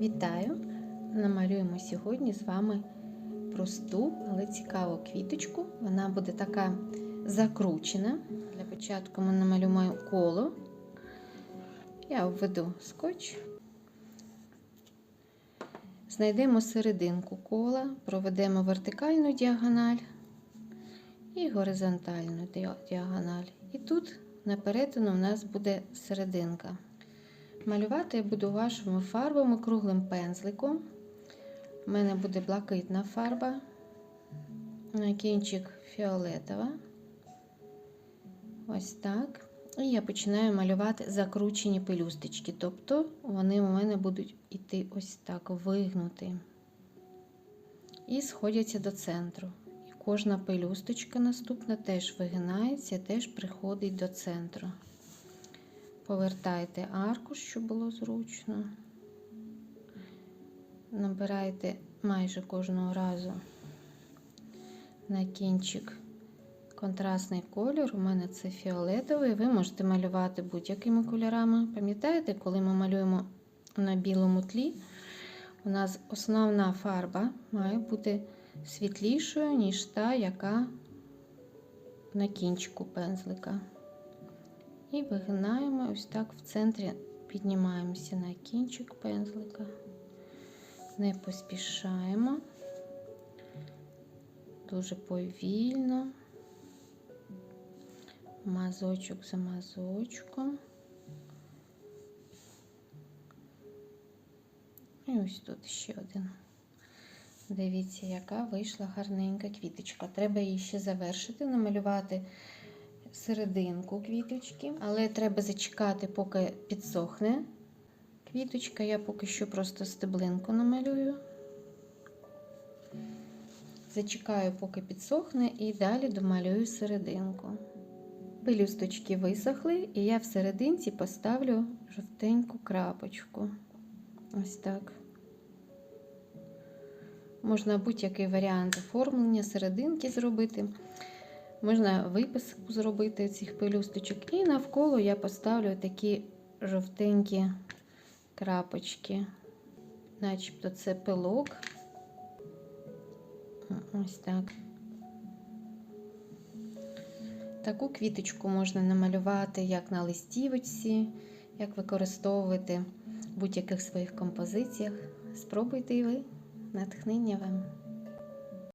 Вітаю! Намалюємо сьогодні з вами просту, але цікаву квіточку. Вона буде така закручена. Для початку ми намалюємо коло. Я введу скотч. Знайдемо серединку кола, проведемо вертикальну діагональ і горизонтальну діагональ. І тут на перетину у нас буде серединка. Малювати я буду вашими фарбами круглим пензликом. У мене буде блакитна фарба, кінчик фіолетова. Ось так. І я починаю малювати закручені пелюсточки. Тобто вони у мене будуть йти ось так вигнути. І сходяться до центру. І кожна пелюсточка наступна теж вигинається, теж приходить до центру. Повертайте аркуш, щоб було зручно. Набирайте майже кожного разу на кінчик контрастний кольор. У мене це фіолетовий. Ви можете малювати будь-якими кольорами. Пам'ятаєте, коли ми малюємо на білому тлі, у нас основна фарба має бути світлішою, ніж та, яка на кінчику пензлика. І вигинаємо ось так в центрі, піднімаємося на кінчик пензлика, не поспішаємо, дуже повільно, мазочок за мазочком. І ось тут ще один. Дивіться, яка вийшла гарненька квіточка. Треба її ще завершити, намалювати серединку квіточки, але треба зачекати, поки підсохне квіточка. Я поки що просто стеблинку намалюю. Зачекаю, поки підсохне, і далі домалюю серединку. Пелюсточки висохли, і я в серединці поставлю жовтеньку крапочку. Ось так. Можна будь-який варіант оформлення серединки зробити. Можна виписку зробити цих пелюсточок. І навколо я поставлю такі жовтенькі крапочки, начебто це пилок. Ось так. Таку квіточку можна намалювати як на листівочці, як використовувати в будь-яких своїх композиціях. Спробуйте і ви, натхнення вам.